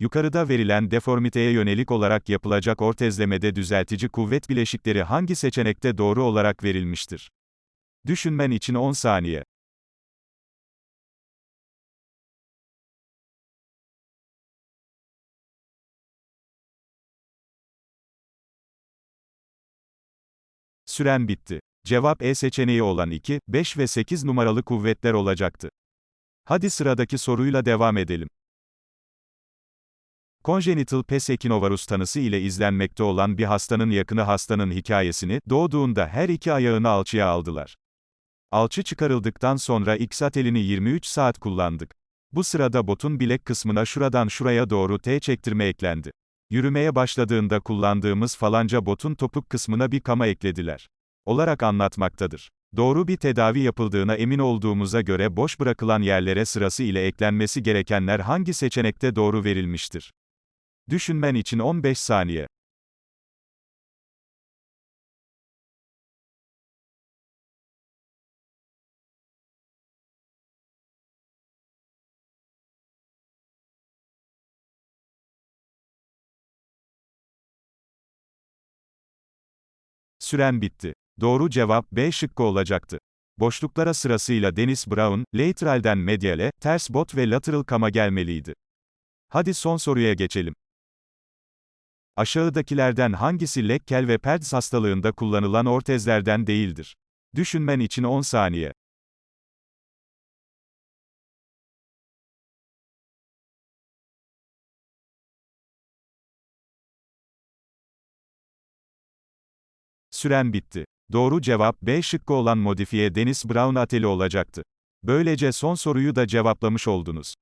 Yukarıda verilen deformiteye yönelik olarak yapılacak ortezlemede düzeltici kuvvet bileşikleri hangi seçenekte doğru olarak verilmiştir? Düşünmen için 10 saniye. Süren bitti. Cevap E seçeneği olan 2, 5 ve 8 numaralı kuvvetler olacaktı. Hadi sıradaki soruyla devam edelim. Congenital pes equinovarus tanısı ile izlenmekte olan bir hastanın yakını hastanın hikayesini, doğduğunda her iki ayağını alçıya aldılar. Alçı çıkarıldıktan sonra X atelini 23 saat kullandık. Bu sırada botun bilek kısmına şuradan şuraya doğru T çektirme eklendi. Yürümeye başladığında kullandığımız falanca botun topuk kısmına bir kama eklediler. Olarak anlatmaktadır. Doğru bir tedavi yapıldığına emin olduğumuza göre boş bırakılan yerlere sırası ile eklenmesi gerekenler hangi seçenekte doğru verilmiştir? Düşünmen için 15 saniye. Süren bitti. Doğru cevap B şıkkı olacaktı. Boşluklara sırasıyla Dennis Brown, lateralden mediale, ters bot ve lateral kama gelmeliydi. Hadi son soruya geçelim. Aşağıdakilerden hangisi Leckel ve Pertz hastalığında kullanılan ortezlerden değildir? Düşünmen için 10 saniye. Süren bitti. Doğru cevap B şıkkı olan modifiye Dennis Brown ateli olacaktı. Böylece son soruyu da cevaplamış oldunuz.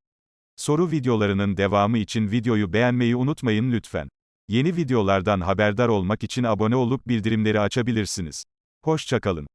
Soru videolarının devamı için videoyu beğenmeyi unutmayın lütfen. Yeni videolardan haberdar olmak için abone olup bildirimleri açabilirsiniz. Hoşçakalın.